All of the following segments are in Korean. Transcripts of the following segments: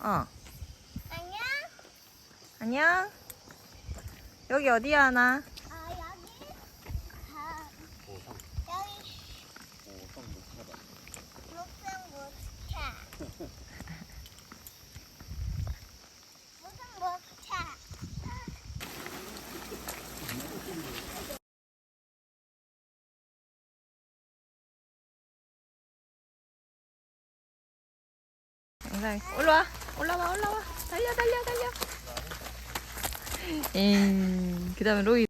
어. 안녕. 안녕. 여기 어디야, 하나? 아 여기. 아 여기 목성 목차. 목성 목차. 영상 올라와. 올라와, 올라와. 달려, 달려, 달려. 음, 그 다음에 로이.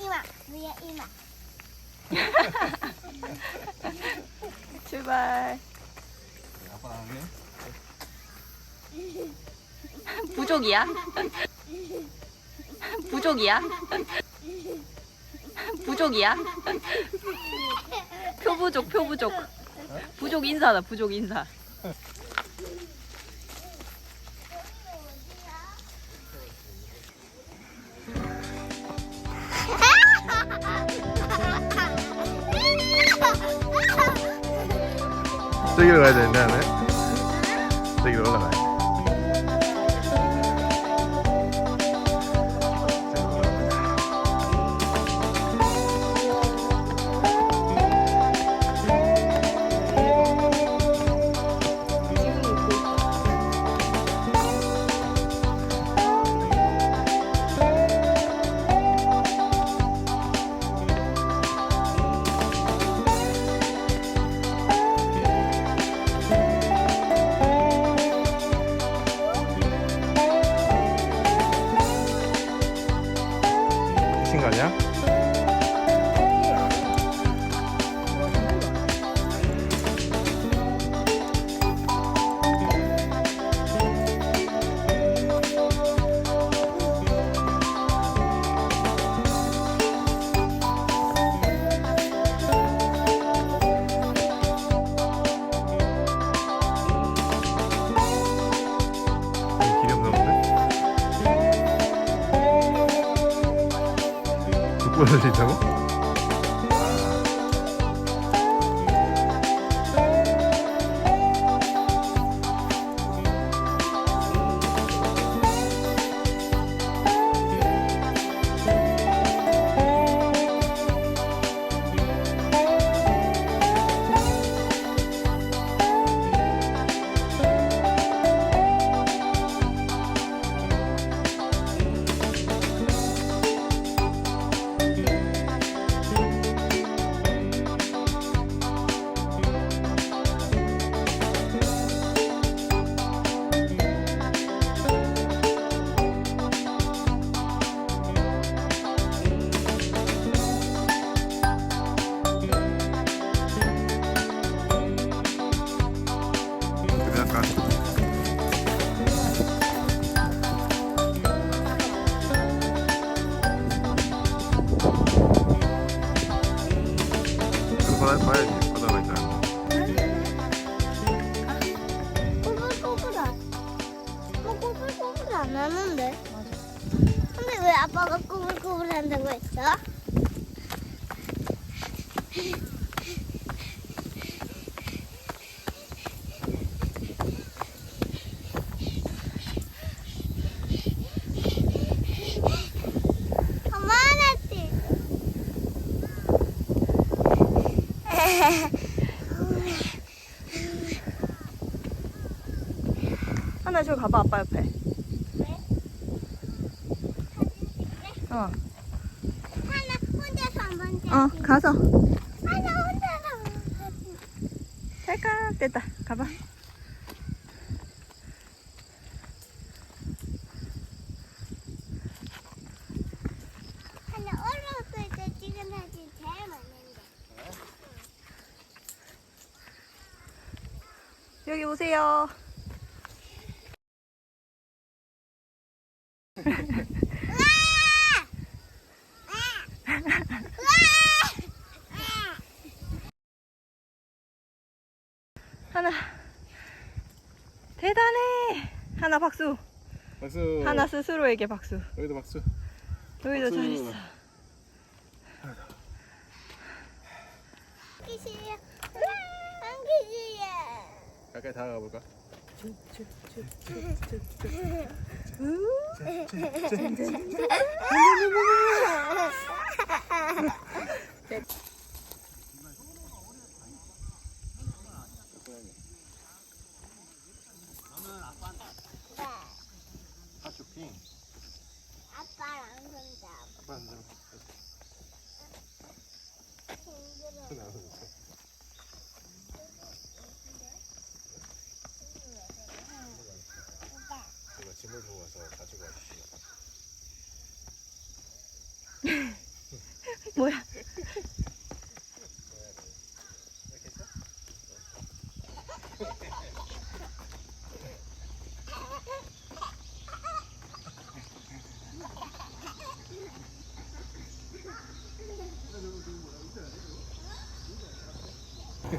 이마 위에 이마. 출발. 아빠 나오네. 부족이야? 부족이야? 부족이야? 표부족, 표부족. 부족 인사다, 부족 인사. 저기로 가야 되는데 하네. 하나 저기 가봐, 아빠 옆에. 어, 하나 혼자서 한번 자. 어, 가서. 하나 혼자서. 찰칵 됐다. 가봐. 하나 어렸을 때 찍은 사진 제일 많은데. 오세요. 하나 대단해 하나 박수 박수. 하나 스스로에게 박수. 여기도 박수. 여기도 박수. 잘했어. 기시야. 가까이 다가가 볼까? 하쇼핑. 아빠랑 손잡. 아빠 한 장. 힘들어. 나와서 줬어. 제가 짐을 주고 와서 가지고 와주시오. 뭐야? 이렇게 했어?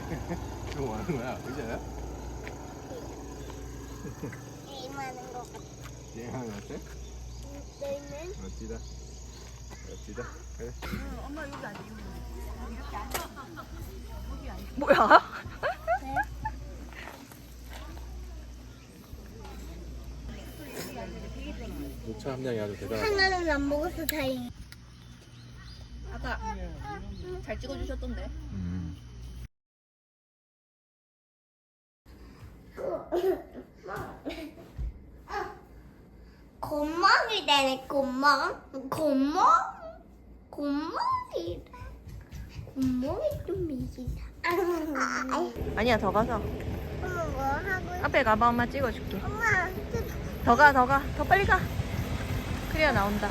이거 뭐 하는 거야? 의자야? 게임하는 거 같아. 여행하는 거 같아? 너희는? 멋지다. 멋지다. 그래. 뭐야? 녹차 함량이 아주 대단하다. 하나는 안 먹어서 다행히. 아까 잘 찍어주셨던데. 음. 곰멍이 되네 곰멍 곰멍이 곰멍이 좀 미지다 아니야 더 가서 엄마 뭐 하고 앞에 가봐 엄마 찍어줄게. 엄마 더 가 더 가 더 빨리 가. 그래야 나온다.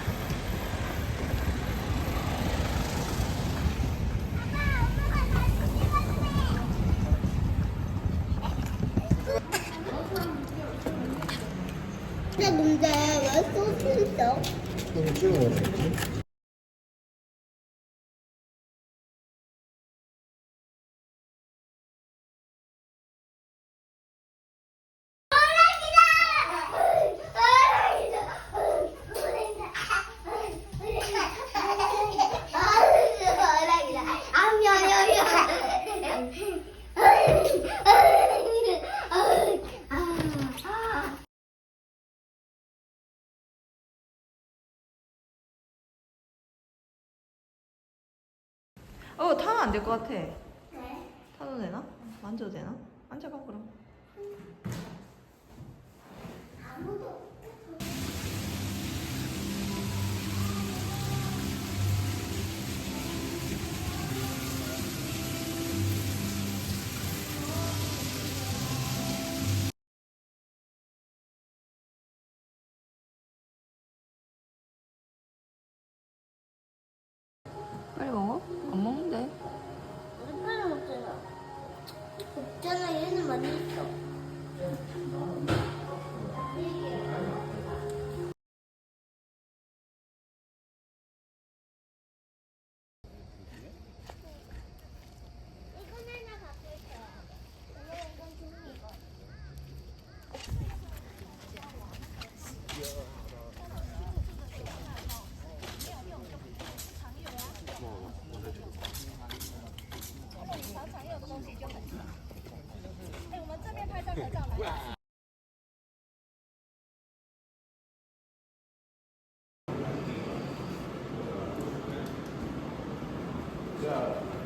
근데 근데 왜 소스 있어? 그럼 찍어 먹어야지. 어 타면 안 될 것 같아. 타도 되나? 만져도 되나? 앉아봐 그럼. 빨리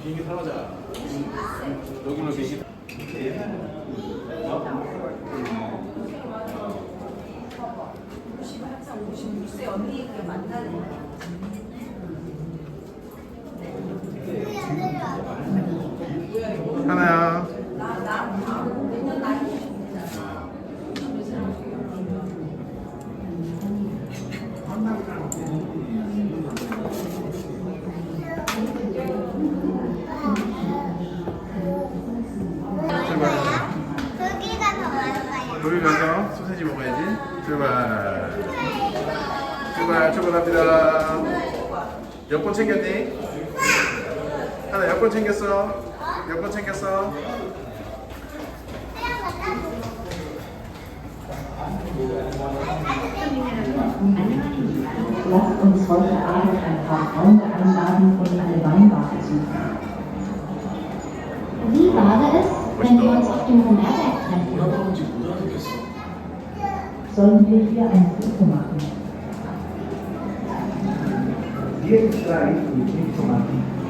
비행기 타러자. 여기로 비행기. 하나야. 출발, 출발합니다. 여권 챙겼니? 하나 여권 챙겼어. 여권 챙겼어. Lasst uns heute Abend ein paar Freunde einladen und eine Weinbar besuchen. Wie wäre es, wenn wir uns auf dem Homerberg treffen? Sollen wir hier ein Foto machen? became Christ within humanity.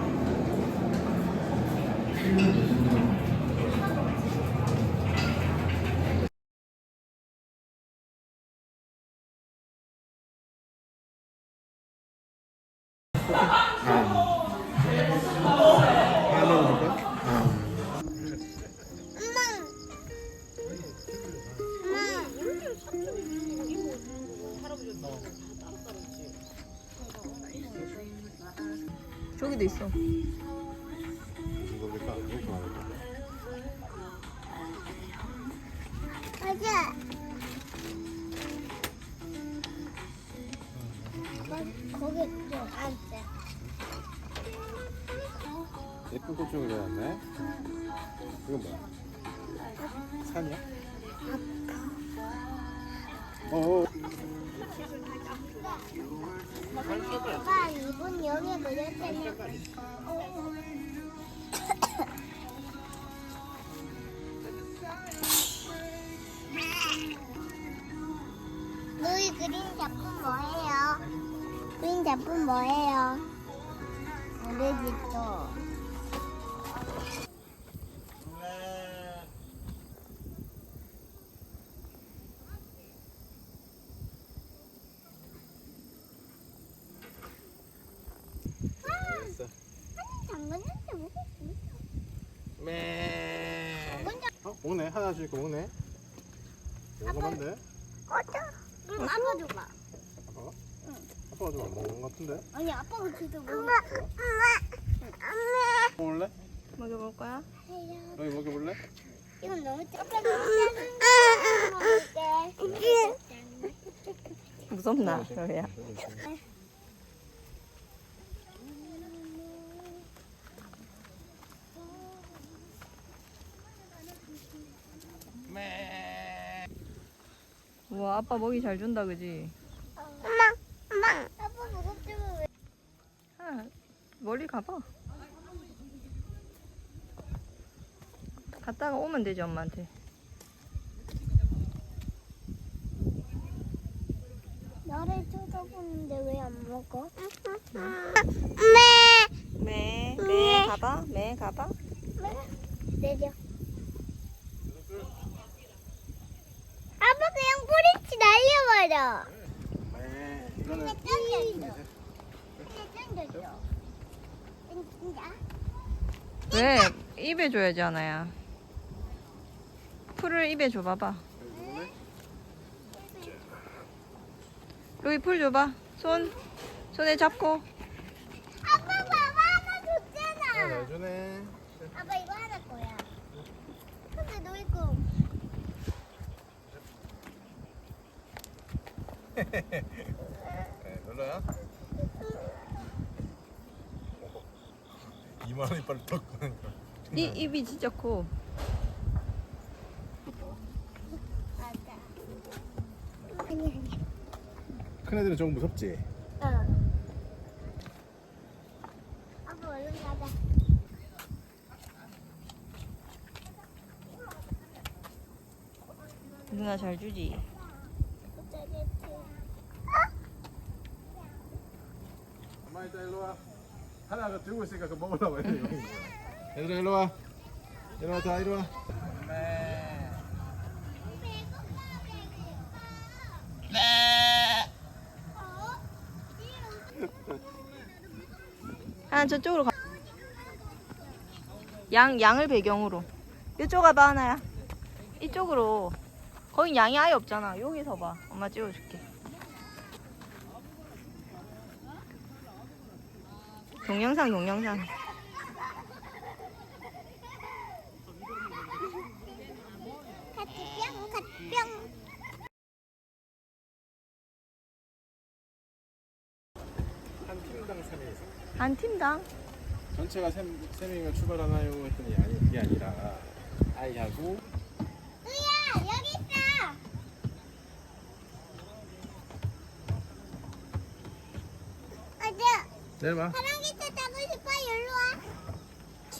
거기 좀 앉자. 예쁜 꽃 중에 그려놨네. 이건 뭐야? 산이야? 어, 어. 아빠 이분 여기 그렸잖아. 작품 뭐예요? 모르겠어. 됐어. 당근인데 먹었어. 매. 먼저 어, 먹네. 하나 주니까 먹네. 먹으면데 꺼져. 응, 아빠 줘봐. 아빠가? 좀 안 먹는 것 같은데? 아니 아빠가 진짜 먹어. 먹을래? 먹여볼 거야? 여기 먹여볼래? 이건 너무. 먹을게. 무섭나, 저야. 우와, 아빠 먹이 잘 준다, 그지? 엄마, 엄마. 아빠 무섭지만 왜? 아, 멀리 가봐. 갔다가 오면 되지, 엄마한테. 나를 쳐다보는데 왜 안 먹어? 매, 매, 가봐, 매, 가봐. 내려. 아빠 그냥 뿌리치 날려버려. 매. 이거는 던졌어. 그냥 던졌어. 진짜? 왜? 입에 줘야지, 하나야. 풀을 입에 줘봐봐. 여기 풀 줘봐. 손, 손에 잡고. 아빠 봐봐 하나 줬잖아. 잘 주네. 아빠 이거 하나 거야. 근데 너 이거 네, 별로야? 2만 원이 빨리 턱 그러니까. 네 입이 진짜 커. 맞아. 아니 아니. 큰 애들은 조금 무섭지? 어. 아빠 얼른 가자. 누나 잘 주지? 엄마 이따 일로 와. 하나가 들고 있으니까 그거 먹으려고 해. 얘들아 일로 와. 일로 와, 다 일로 와. 하나 저쪽으로 가. 양, 양을 배경으로. 이쪽 가봐, 하나야. 이쪽으로. 거긴 양이 아예 없잖아. 여기서 봐. 엄마 찍어줄게. 동영상 동영상. 뭐 한 팀당 전체가 3명이면 출발하나요? 했더니 아니 그게 아니라. 아이하고. 으야 여기 있어! 어디 내려봐 파랑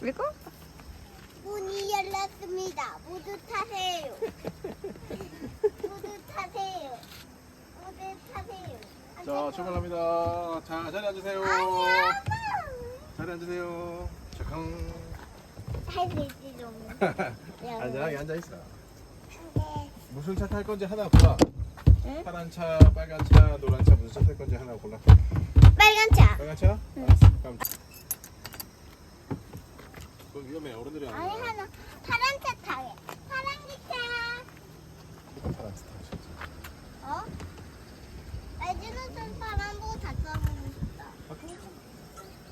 이거? 문이 열렸습니다. 모두 타세요. 모두 타세요. 모두 타세요. 자, 출발합니다. 자, 자리 앉으세요. 아니야. 자리 앉으세요. 잠깐. 할수 있지 좀. 안전하게 앉아 있어. 네. 무슨 차 탈 건지 하나 골라. 응? 파란 차, 빨간 차, 노란 차 무슨 차 탈 건지 하나 골라. 빨간 차. 빨간 차? 알았어. 그럼. 그건 위험해. 어른들이 안 아니 돼. 하나 파란 차 타게. 파란 기차. 파란 차 타고 어? 레지노선 파란 보고 다 써보고 싶다.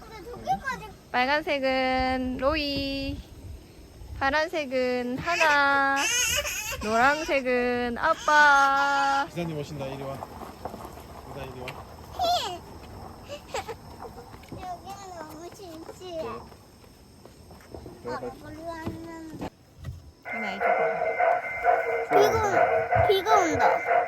근데 저기까지 빨간색은 로이, 파란색은 하나, 노란색은 아빠. 기사님 오신다. 이리 와. 기사 이리 와. 여기는 너무 진지해. 네. 아, 멀리 왔는데. 하나 이쪽 비가 온, 비가 온다.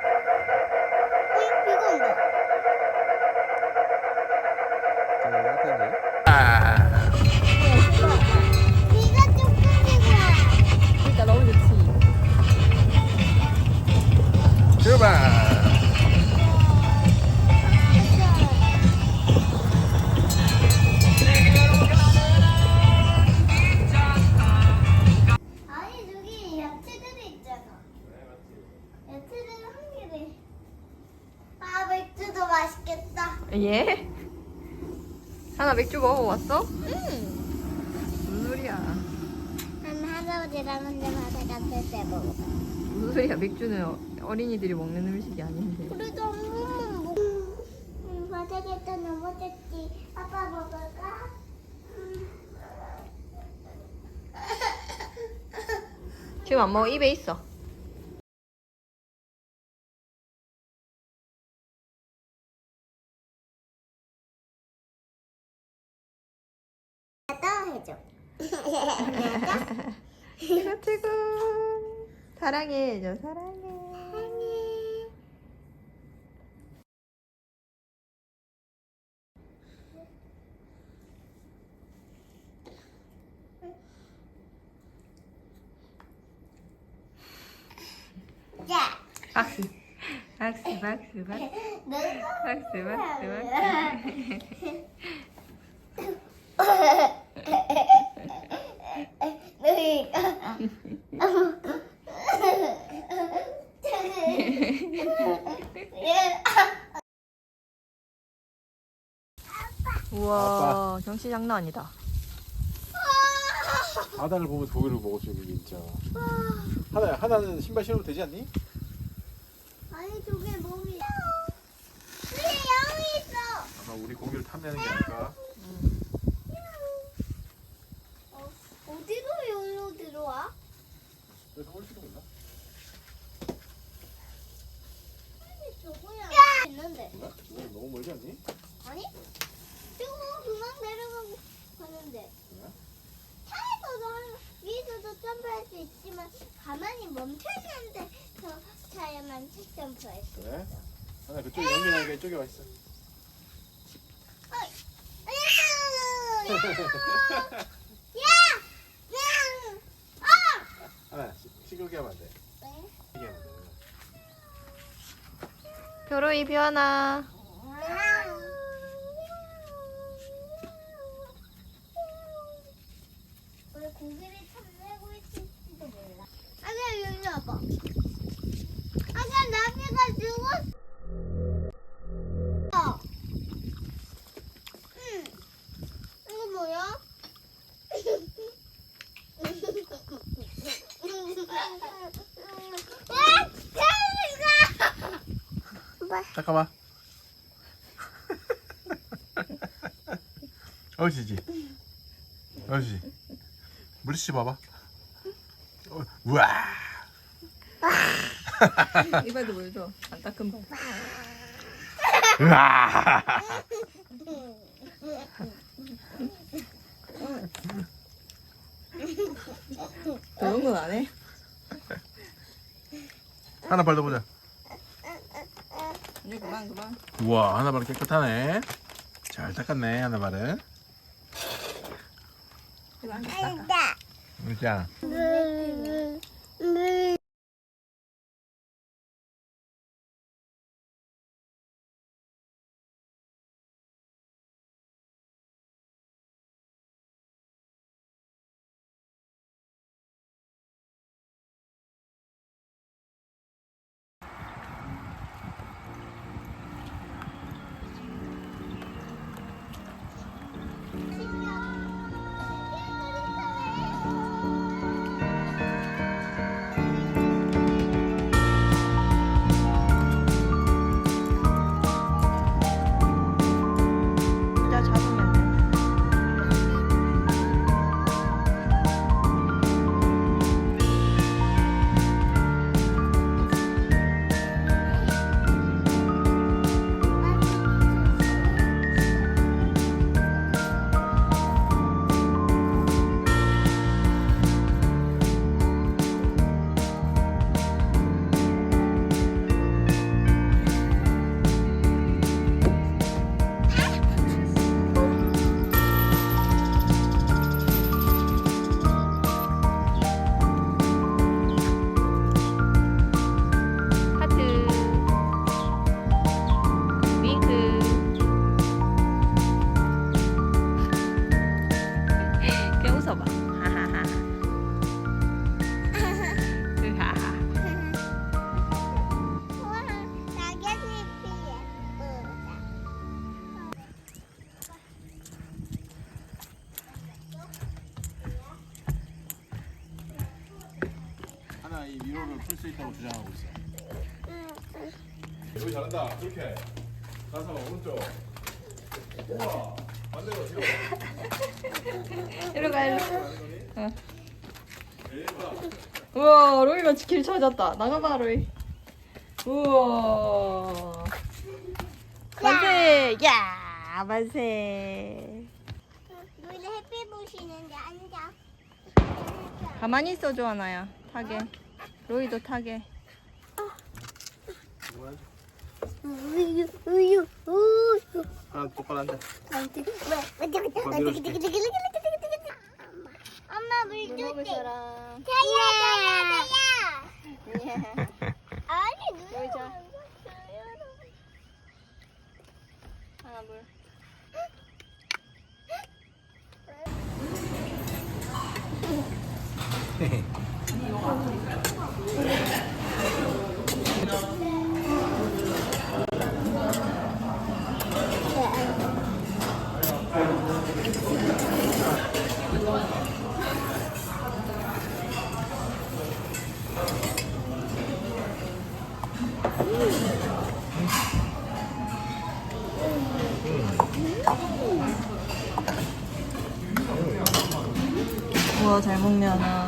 갔을 때 먹어. 무슨 소리야? 맥주는 어- 어린이들이 먹는 음식이 아닌데. 그래도 한 번만 먹어. 음, 바닥에다 넘어졌지. 아빠 먹을까? 음. 지금 안 먹어. 입에 있어. 최고. 사랑해, 저 사랑해. 자, 박수. 박수, 박수, 박수. 너도 박수, 박수, 박수. 우와, 경치 장난 아니다. 바다를 보면서 고기를 있는 게 진짜. 하나야, 하나는 신발 신어도 되지 않니? 아니 저게 몸이 위에 양이 있어. 아마 우리 고기를 탐내는 게 아닐까. 어, 어디로 여기로 들어와? 그래서 올지도 몰라. 저거야. 있는데. 몰라? 우리 너무 멀지 않니? 아니? 저거 그만 내려가고 가는데. 차에서도 한- 위에서도 점프할 수 있지만 가만히 멈춰 있는데 저 차에만 책 점프할 수. 그래? 하나 그쪽에 연기나니까 이쪽에 와 있어. 야! 야! 야! 아! 하나야, 시- 시끄럽게 하면 안 돼. 네. 시끄럽게 하면 안 돼. 표로이 비와나. 우리 고기를 탐내고 있을지도 몰라. 아가 여기 와봐. 아가 나비가 죽었어. 응. 이거 뭐야? 와, 재미가! 잠깐만. 어시지. 어시. 물씨 봐봐. 어, 우와. 이발도 보여줘. 안 닦은 발. 우와. 그런 건 안 해. 하나 발더 보자. 이제 그만, 그만. 우와, 하나 발 깨끗하네. 잘 닦았네 하나말은. 아니다. 자. 진 우와, 로이가 길 찾았다. 나가봐, 로이. 우와. 만세! 야! 만세! 물에 햇빛 보시는데 앉아. 가만히 있어, 조하나야. 타게. 로이도 타게. 우유, 우유, 우유. 하나 똑바로 앉아. 엄마 물 줄게. 자야, 자야, 자야. 아니, 눈 여기 자. 요 하나, 물. 먹